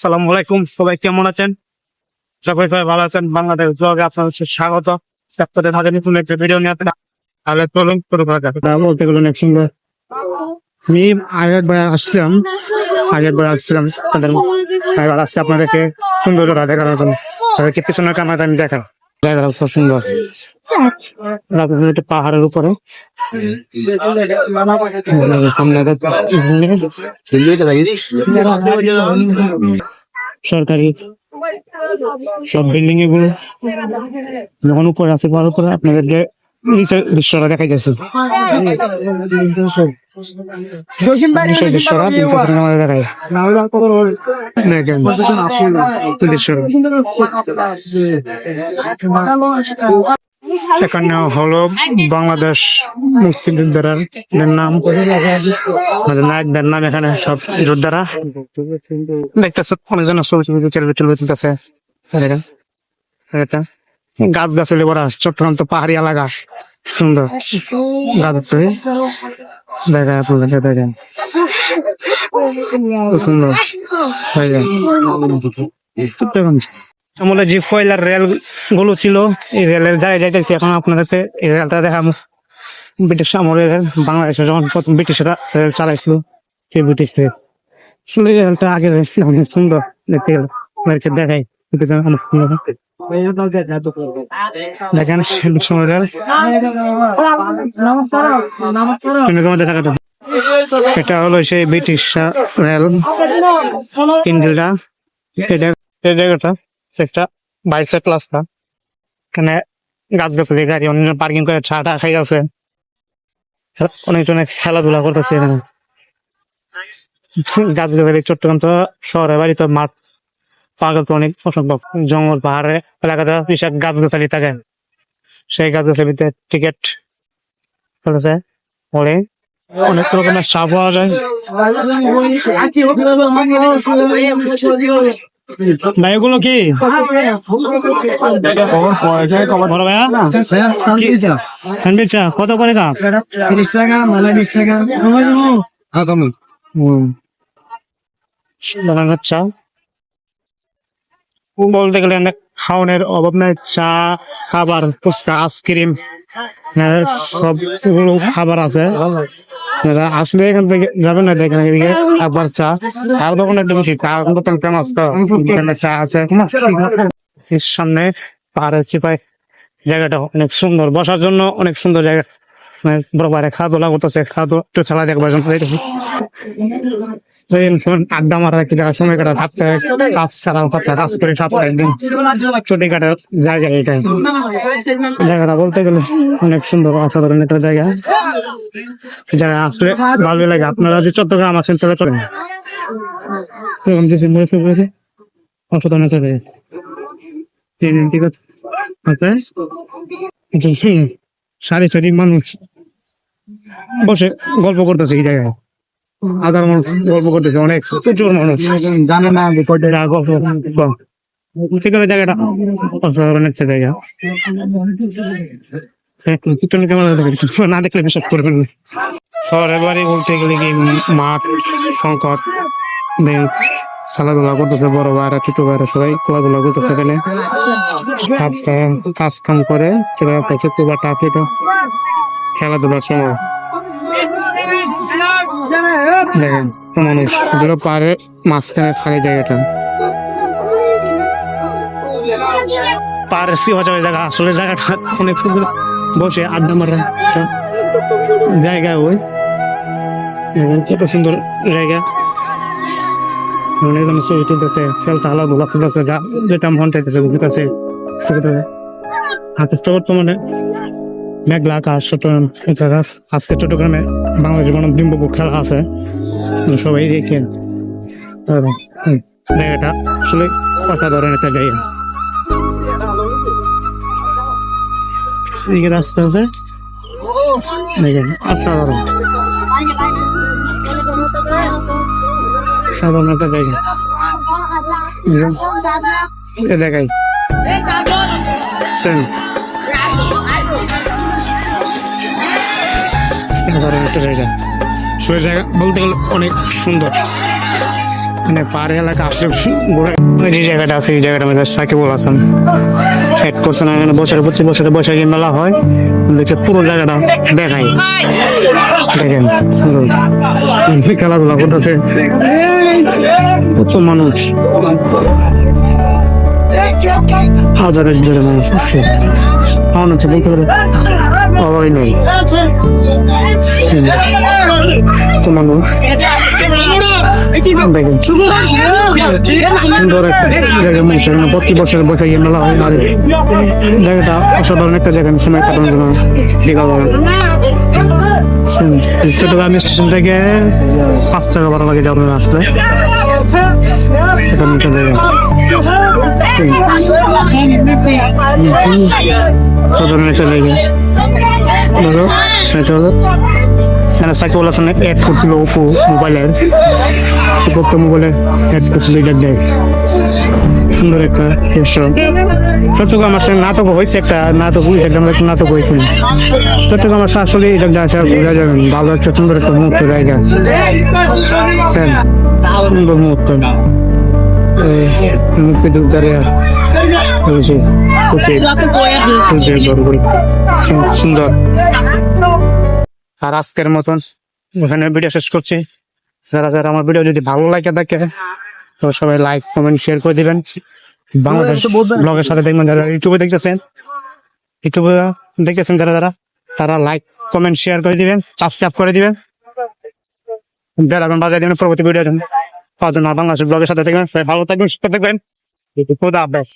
সালামু আলাইকুম, সবাই কেমন আছেন? সবাই সবাই ভালো আছেন। বাংলাদেশ ব্লগে আপনার হচ্ছে স্বাগত। সপ্তাহে নতুন একটা ভিডিও নিয়ে আসেন তাহলে চলুন, শুরু করা যাক। বলতে আমি আগের বার আসছিলাম, আগের বার আসছিলাম তাদের আসছে আপনাদেরকে সুন্দর দেখানোর জন্য। তাদেরকে পিছনের ক্যামেরাটা আমি দেখান সুন্দর একটা পাহাড়ের উপরে। সরকারি সব বিল্ডিং এগুলো যখন উপরে আছে উপরে আপনাদের দৃশ্যটা দেখা যাচ্ছে এখানে হলো বাংলাদেশ মুক্তিযোদ্ধার। নাম আমাদের নায়কদের নাম এখানে সব যোদ্ধারা। দেখতেছে অনেকজন ছবি ছবি চলবে চলবে চলতেছে গাছ গাছালি ভরা চট্টগ্রাম তো পাহাড়ি এলাকা। সুন্দর। গাছ আছে দেখা, আপনাদের দেখেন। সুন্দর। দেখেন আমলে যে কয়লার রেলগুলো ছিল, এই রেলের জায়গায় যাইতেছি এখন আপনাদেরকে, এই রেলটা দেখাবো। ব্রিটিশ আমলের রেল বাংলাদেশে যখন প্রথম ব্রিটিশরা রেল চালাইছিল, সেই ব্রিটিশ রেল আসলে রেলটা আগে অনেক সুন্দর। দেখতে গেলে আপনাদেরকে দেখাই। দেখেন সেই সময় রেল তুমি তোমার দেখা দাও। এটা হলো সেই ব্রিটিশ রেল ইন্ডিয়া এটা এই জায়গাটা একটা বাইসেট রাস্তা। এখানে গাছ গাছালি গাড়ি অনেকজন পার্কিং করে চা টা খাই আছে অনেকজনে খেলাধুলা করতেছে এখানে। গাছ গাছালি চট্টগ্রাম তো শহরে বাড়ি তো মাঠ। পাগল তো অনেক অসম্ভব। জঙ্গল পাহাড়ে এলাকাতে বিশাল গাছ গাছালি থাকে। সেই গাছ গাছালিতে টিকিট চলেছে পরে অনেক রকমের চা পাওয়া যায়। ভাই এগুলো কি? কত করে কাপ? তিরিশ টাকা বিশ টাকা। হ্যাঁ কমন বানানোর চা। বলতে গেলে অনেক খাওয়ানোর অভাব নাই, চা, খাবার, ফুচকা, আইসক্রিম সবগুলো খাবার আছে। আসলে এখান থেকে যাবেন না দেখেন এদিকে একবার চা। চার দোকান একটু বেশি চা ফেমাস তো, এখানে চা আছে। সামনে পাহাড়ের চিপায় জায়গাটা অনেক সুন্দর, বসার জন্য অনেক সুন্দর জায়গা। বড় খাওয়া দাওয়া করতেছে খাওয়া দাওয়া একটু খেলা দেখবার জন্য। আড্ডা মারা কি জায়গা সময় কাটা থাকতে কাজ ছাড়া করতে কাজ করে একদিন ছুটি জায়গা এটাই জায়গাটা বলতে গেলে অনেক সুন্দর অসাধারণ একটা জায়গা। জায়গা আসলে ভালো লাগে। আপনারা চট্টগ্রাম আছেন তাহলে চলেন জায়গা। ঠিক আছে। হুম, সারি সারি মানুষ। বসে গল্প করতেছে এই জায়গায়। আধার মানুষ গল্প করতেছে অনেক প্রচুর মানুষ। জানে না এরা গল্প কম। ঠিক আছে জায়গাটা অসাধারণ একটা জায়গা। হ্যাঁ, একটু না দেখলে বিশ্বাস করবেন না। শহরের বাড়ি বলতে গেলে কি মাঠ সংকট নেই খেলাধুলা করতেছে বড় ভাইরা ছোট ভাইরা সবাই খেলাধুলা করতেছে এখানে। কাজ কাম করে যাচ্ছে কুবা টাফি খেলাধুলার সময় দেখেন মানুষ এগুলো পারে মাঝখানে খালি জায়গাটা পাহাড়ের সি হচ্ছে জায়গা আসলে জায়গাটা অনেক সুন্দর বসে আড্ডা মারা জায়গা ওই কত সুন্দর জায়গা অনেকজন ছবি তুলতেছে খেলতে আলাদা তুলতেছে যা যেটা মন চাইতেছে হাতে তো বর্তমানে মেঘলা আকাশ চট্টগ্রাম আজকে চট্টগ্রামে বাংলাদেশ গণডিম্বপুর খেলা আছে। সবাই দেখেন। জায়গাটা আসলে অসাধারণ একটা জায়গা। এদিকে রাস্তা আছে। দেখেন অসাধারণ। সাধারণ একটা জায়গা। দেখাই সেম সাধারণ একটা জায়গা। সে জায়গা বলতে গেলে অনেক সুন্দর। মানে পাহাড়ি এলাকা আসলে যে জায়গাটা আছে, এই জায়গাটা মধ্যে সাকিবুল হাসান সাইড করছেন। এখানে বছরে প্রতি বছরে বৈশাখী মেলা হয়। দেখে পুরো জায়গাটা দেখাই। দেখেন, সুন্দর। খেলাধুলা করতেছে। কত মানুষ। হাজারের জোরে মানুষ। হচ্ছে বলতে পারে অভাবই নেই। জায়গা প্রতি বছর বৈশাখী মেলা হয় আর জায়গাটা অসাধারণ একটা জায়গা সময় কাটানোর জন্য বিকাল চট্টগ্রাম স্টেশন থেকে পাঁচ টাকা বারো লাগে যাবেন আসলে জায়গা। সাধারণ একটা জায়গা দেখো সেটা এখানে অ্যাড করছিল ওপো মোবাইলের উপভোক্তা মোবাইলে করছিল সুন্দর একটা দৃশ্য চট্টগ্রাম সঙ্গে নাটক হয়েছে একটা নাটক হয়েছে একটা নাটক হয়েছিল চট্টগ্রাম আসলে এই জায়গায় আসা ঘুরে যাবেন ভালো একটা সুন্দর একটা মুহূর্ত জায়গা সুন্দর মুহূর্ত সুন্দর আর আজকের মতন ওখানে ভিডিও শেষ করছি। যারা যারা আমার ভিডিও যদি ভালো লাগে থাকে তো সবাই লাইক কমেন্ট শেয়ার করে দিবেন। বাংলাদেশ ব্লগের সাথে দেখবেন যারা ইউটিউবে দেখতেছেন। ইউটিউবে দেখতেছেন যারা যারা, তারা লাইক কমেন্ট শেয়ার করে দিবেন সাবস্ক্রাইব করে দিবেন। বেলাবেন বাজার দিবেন পরবর্তী ভিডিও পাওয়ার না বাংলাদেশ ব্লগের সাথে থাকবেন ভালো থাকবেন সুস্থ থাকবেন। খুদা হাফেজ।